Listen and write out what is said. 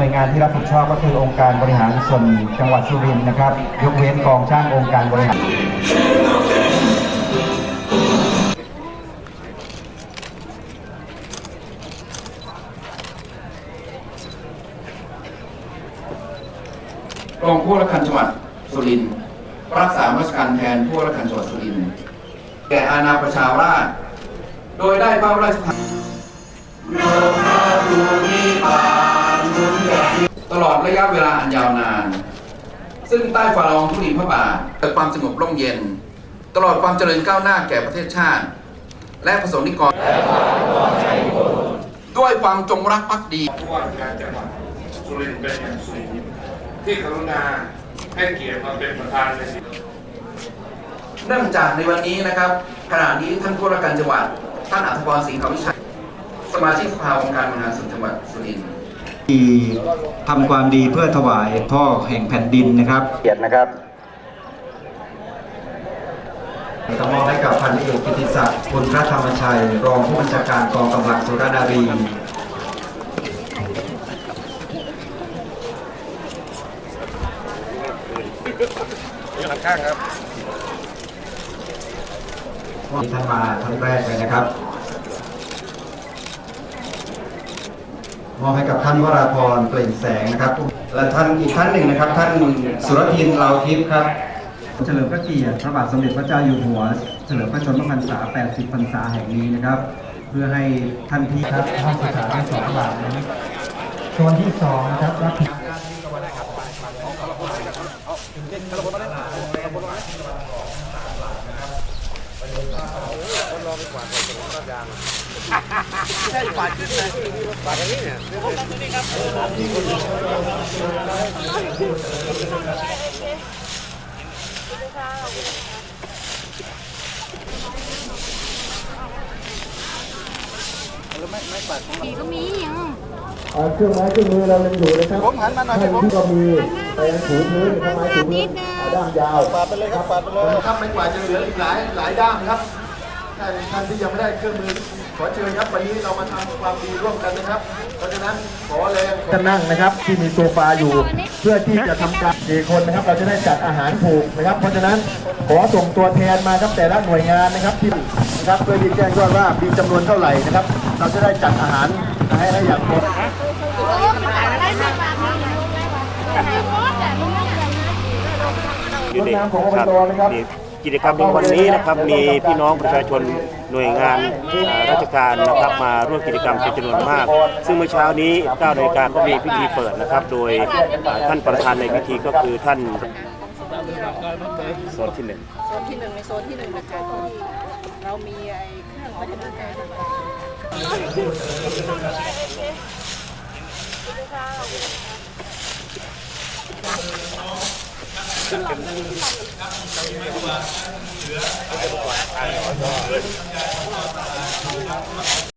หน่วยงานที่รับผิดชอบก็คือองค์การบริหารส่วนจังหวัดสุรินทร์นะครับ ยกเว้นกองช่างองค์การบริหารรองผู้ว่าราชการจังหวัดสุรินทร์รักษาราชการแทนผู้ว่าราชการจังหวัดสุรินทร์แก่อาณาประชาราษฎร์โดยได้พระราชทาน ตลอดระยะเวลาอันยาวนาน ซึ่งใต้ฝ่าละอองธุลีพระบาทเกิดความสงบร่มเย็น ตลอดความเจริญก้าวหน้าแก่ประเทศชาติ และประสงค์นิกรด้วยความจงรักภักดีผู้ว่าราชการจังหวัดสุรินทร์เป็นอย่างสูงที่กรุณาให้เกียรติมาเป็นประธานในพิธีเนื่องจากในวันนี้นะครับขณะนี้ท่านผู้ว่าราชการจังหวัด ท่านอัธพรสิงห์คำวิชัยสมาชิกสภาองค์การบริหารส่วนจังหวัดสุรินทร์ ที่ทำความดีเพื่อถวายพ่อแห่งแผ่นดินนะครับเกียรตินะครับจะมอบให้กับพันเอกกิติศักดิ์คุณพระธรรมชัย รองผู้บัญชาการกองกำลังสุรนารีที่ท่านมาท่านแรกเลยนะครับ มอบให้กับท่านวราพรเปล่งแสงนะครับ และท่านอีกท่านหนึ่งนะครับ ท่านสุรทินลาวทิพย์ครับ เฉลิมพระเกียรติพระบาทสมเด็จพระเจ้าอยู่หัว เฉลิมพระชนมพรรษา 80 พรรษาแห่งนี้นะครับ เพื่อให้ท่านที่ครับท่านศึกษาที่สองบาทนะครับชนที่สองนะครับรับผิด ผีก็มีอย่างอ่าเครื่องไม้เครื่องมือเรายังอยู่นะครับผมหันมาหน่อยผมก็มีแปรงถูพื้นนะครับไม้ถูพื้นอ่าด้ามยาว ปาดไปเลยครับปาดไปเลย ครับไม่กว่าจะเหลืออีกหลายหลายด้ามครับ ท่านท่านที่ยังไม่ได้เครื่องมือขอเชิญครับวันนี้เรามาทำความดีร่วมกันนะครับ เพราะฉะนั้นขอแรงจะนั่งนะครับที่มีโซฟาอยู่ เพื่อที่จะทำการสี่คนนะครับ เราจะได้จัดอาหารถูกนะครับ เพราะฉะนั้นขอส่งตัวแทนมาครับแต่ละหน่วยงานนะครับที่นะครับเพื่อที่แจ้งยอดว่ามีจำนวนเท่าไหร่นะครับ เราจะได้จัดอาหารให้ให้อย่างหมดโอ้มันต่างได้สักบาทนึงแต่ไม่หมดแต่มันไม่อย่างนั้นรถน้ำของอบตนะครับนี่ กิจกรรมในวันนี้นะครับมีพี่น้องประชาชนหน่วยงานราชการนะครับมาร่วมกิจกรรมเป็นจำนวนมาก ซึ่งเมื่อเช้านี้9นาฬิกาก็มีพิธีเปิดนะครับ โดยท่านประธานในพิธีก็คือท่านโซนที่หนึ่งโซนที่หนึ่งในโซนที่หนึ่งนะคะที่เรามีไอ้เครื่องวัฒนธรรม ต่าง